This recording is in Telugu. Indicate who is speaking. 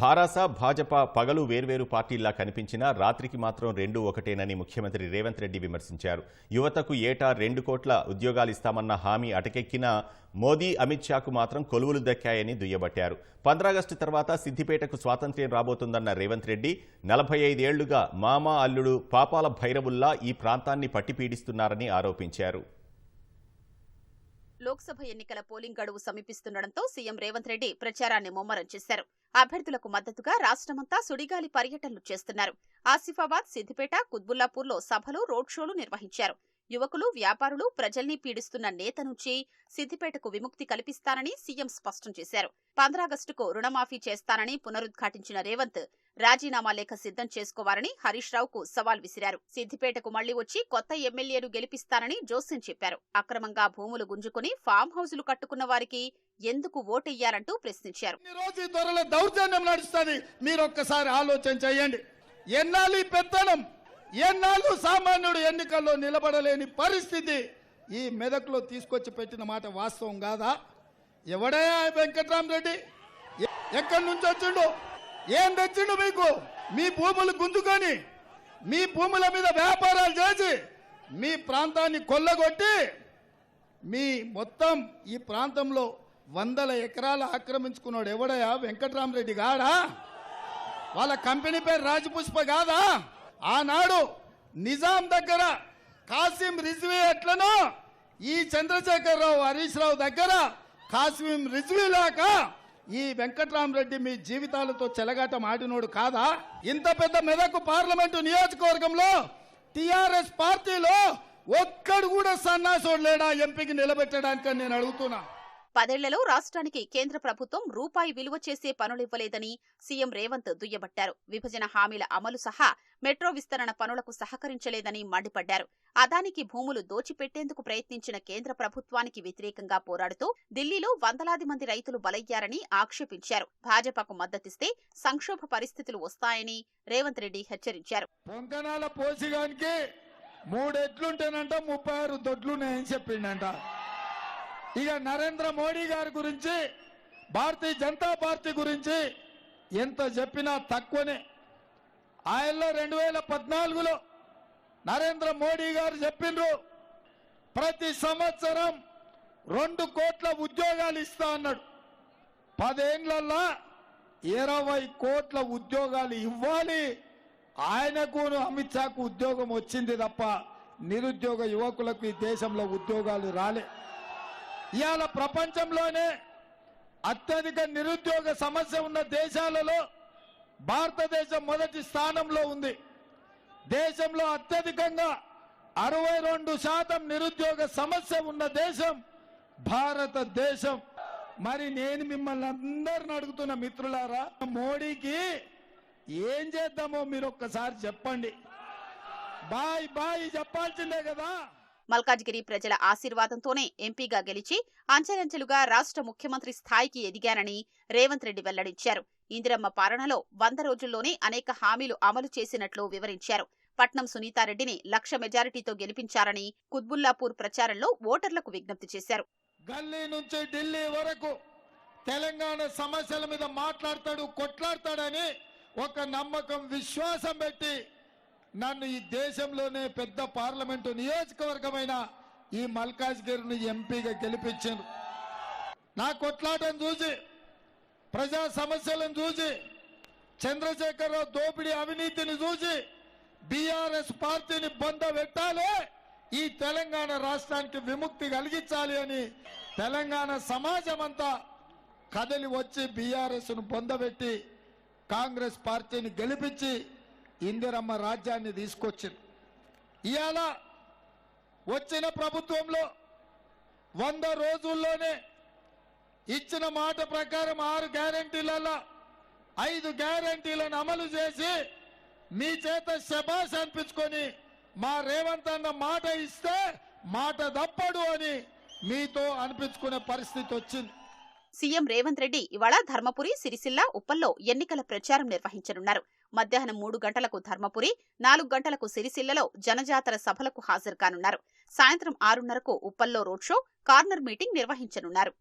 Speaker 1: భారాస భాజపా పగలు వేర్వేరు పార్టీల్లా కనిపించినా రాత్రికి మాత్రం రెండు ఒకటేనని ముఖ్యమంత్రి రేవంత్ రెడ్డి విమర్శించారు. యువతకు ఏటా రెండు కోట్ల ఉద్యోగాలు ఇస్తామన్న హామీ అటకెక్కిన మోదీ అమిత్ షాకు మాత్రం కొలువులు దక్కాయని దుయ్యబట్టారు. పంద్రాగస్టు తర్వాత సిద్దిపేటకు స్వాతంత్ర్యం రాబోతుందన్న రేవంత్ రెడ్డి నలభై ఐదేళ్ళుగా మామ అల్లుడు పాపాల భైరవుల్లా ఈ ప్రాంతాన్ని పట్టిపీడిస్తున్నారని ఆరోపించారు.
Speaker 2: లోక్సభ ఎన్నికల పోలింగ్ గడువు సమీపిస్తుండటంతో సీఎం రేవంత్ రెడ్డి ప్రచారాన్ని ముమ్మరం చేశారు. అభ్యర్థులకు మద్దతుగా రాష్ట్రమంతా సుడిగాలి పర్యటనలు చేస్తున్నారు. ఆసిఫాబాద్ సిద్దిపేట కుత్బుల్లాపూర్లో సభలు రోడ్ షోలు నిర్వహించారు. యువకులు వ్యాపారులు ప్రజల్ని పీడిస్తున్న నేత నుంచి సిద్దిపేటకు విముక్తి కల్పిస్తానని సీఎం స్పష్టం చేశారు. పంద్రాగస్టుకు రుణమాఫీ చేస్తానని పునరుద్ఘాటించిన రేవంత్ రాజీనామా లేఖ సిద్ధం చేసుకోవాలని హరీష్ రావుకు సవాల్ విసిరారు. సిద్దిపేటకు మళ్ళీ వచ్చి కొత్త ఎమ్మెల్యేను గెలిపిస్తానని జోస్యం చెప్పారు. అక్రమంగా భూములు గుంజుకుని ఫామ్ హౌజులు కట్టుకున్న వారికి ఎందుకు ఓటెయ్యారంటూ ప్రశ్నించారు.
Speaker 3: రోజు ధరల దౌర్జన్యం నడుస్తుంది. మీరు ఒక్కసారి ఆలోచన చేయండి. ఎన్నాళ్ళు పెత్తనం? ఎన్నాళ్ళు సామాన్యుడు ఎన్నికల్లో నిలబడలేని పరిస్థితి? ఈ మెదక్లో తీసుకొచ్చి పెట్టిన మాట వాస్తవం కాదా? ఎవడే ఈ వెంకట్రామరెడ్డి? ఎ- ఎక్కడి నుంచి వచ్చిండు? ఏం తెచ్చిండు మీకు? మీ భూములు గుంజుకొని మీ భూముల మీద వ్యాపారాలు చేసి మీ ప్రాంతాన్ని కొల్లగొట్టి మీ మొత్తం ఈ ప్రాంతంలో వందల ఎకరాలు ఆక్రమించుకున్నాడు ఎవడయా వెంకట్రామరెడ్డి గాడా? వాళ్ళ కంపెనీ పేరు రాజపుష్ప కాదా? ఆనాడు నిజాం దగ్గర కాసిం రిజ్వీ ఎట్లనో ఈ చంద్రశేఖరరావు హరీష్ రావు దగ్గర కాసిం రిజ్వీ లేక ఈ వెంకట్రామరెడ్డి మీ జీవితాలతో చెలగాటం ఆడినోడు కాదా? ఇంత పెద్ద మెదకు పార్లమెంటు నియోజకవర్గంలో టిఆర్ఎస్ పార్టీలో ఒక్కడు కూడా సన్నాసోడు లేడా? ఎంపీకి నిలబెట్టడానికి నేను అడుగుతున్నా.
Speaker 2: పదేళ్ళలో రాష్ట్రానికి కేంద్ర ప్రభుత్వం రూపాయి విలువ చేసే పనులివ్వలేదని సీఎం రేవంత్ దుయ్యబట్టారు. విభజన హామీల అమలు సహా మెట్రో విస్తరణ పనులకు సహకరించలేదని మండిపడ్డారు. అదానికి భూములు దోచిపెట్టేందుకు ప్రయత్నించిన కేంద్ర ప్రభుత్వానికి వ్యతిరేకంగా పోరాడుతూ ఢిల్లీలో వందలాది మంది రైతులు బలయ్యారని ఆక్షేపించారు. భాజపాకు మద్దతిస్తే సంక్షోభ పరిస్థితులు వస్తాయని రేవంత్ రెడ్డి హెచ్చరించారు.
Speaker 3: మూడెట్లుంటేనంట ముప్పై ఆరు దొడ్లున్నాయని చెప్పిండంట. ఇక నరేంద్ర మోడీ గారి గురించి భారతీయ జనతా పార్టీ గురించి ఎంత చెప్పినా తక్కువనే. ఆయనలో రెండు వేల పద్నాలుగులో నరేంద్ర మోడీ గారు చెప్పిండ్రు ప్రతి సంవత్సరం రెండు కోట్ల ఉద్యోగాలు ఇస్తా అన్నాడు. పదేండ్లల్లా ఇరవై కోట్ల ఉద్యోగాలు ఇవ్వాలి. ఆయనకు అమిత్ షాకు ఉద్యోగం వచ్చింది తప్ప నిరుద్యోగ యువకులకు ఈ దేశంలో ఉద్యోగాలు రాలే. ఇవాళ ప్రపంచంలోనే అత్యధిక నిరుద్యోగ సమస్య ఉన్న దేశాలలో భారతదేశం మొదటి స్థానంలో ఉంది. దేశంలో అత్యధికంగా అరవై రెండు శాతం నిరుద్యోగ సమస్య ఉన్న దేశం భారతదేశం. మరి నేను మిమ్మల్ని అందరిని అడుగుతున్న మిత్రులారా మోడీకి ఏం చేద్దామో మీరు ఒక్కసారి చెప్పండి. బాయ్ బాయ్ చెప్పాల్సిందే కదా.
Speaker 2: మల్కాజ్గిరి ప్రజల ఆశీర్వాదంతోనే ఎంపీగా గెలిచి అంచెలంచెలుగా రాష్ట్ర ముఖ్యమంత్రి స్థాయికి ఎదిగానని రేవంత్ రెడ్డి వెల్లడించారు. ఇందిరమ్మ పాలనలో వంద రోజుల్లోనే అనేక హామీలు అమలు చేసినట్లు వివరించారు. పట్నం సునీతారెడ్డిని లక్ష మెజారిటీతో గెలిపించారని కుత్బుల్లాపూర్ ప్రచారంలో ఓటర్లకు విజ్ఞప్తి చేశారు.
Speaker 3: గల్లీ నుంచి ఢిల్లీ వరకు తెలంగాణ సమస్యల మీద మాట్లాడతాడు కొట్లాడతాడని ఒక నమ్మకం విశ్వాసం పెట్టి నన్ను ఈ దేశంలోనే పెద్ద పార్లమెంటు నియోజకవర్గమైన ఈ మల్కాజ్గిరిని ఎంపీగా గెలిపించారు. నా కొట్లాటం చూసి ప్రజా సమస్యలను చూసి చంద్రశేఖరరావు దోపిడీ అవినీతిని చూసి బీఆర్ఎస్ పార్టీని బంద పెట్టాలి ఈ తెలంగాణ రాష్ట్రానికి విముక్తి కలిగించాలి అని తెలంగాణ సమాజం అంతా కదలి వచ్చి బీఆర్ఎస్ను పొందబెట్టి కాంగ్రెస్ పార్టీని గెలిపించి ఇందిరమ్మ రాజ్యాన్ని తీసుకొచ్చింది. ఇవాళ వచ్చిన ప్రభుత్వంలో వంద రోజుల్లోనే ఇచ్చిన మాట ప్రకారం ఆరు గ్యారంటీలలో ఐదు గ్యారంటీలను అమలు చేసి మీ చేత శబాష్ అనిపించుకొని మా రేవంత్ అన్న మాట ఇస్తే మాట తప్పడు అని మీతో అనిపించుకునే పరిస్థితి వచ్చింది.
Speaker 2: సీఎం రేవంత్ రెడ్డి ఇవాళ ధర్మపురి సిరిసిల్ల ఉప్పల్లో ఎన్నికల ప్రచారం నిర్వహించనున్నారు. మధ్యాహ్నం మూడు గంటలకు ధర్మపురి నాలుగు గంటలకు సిరిసిల్లలో జనజాతర సభలకు హాజరు కానున్నారు. సాయంత్రం ఆరున్నరకు ఉప్పల్లో రోడ్ షో కార్నర్ మీటింగ్ నిర్వహించనున్నారు.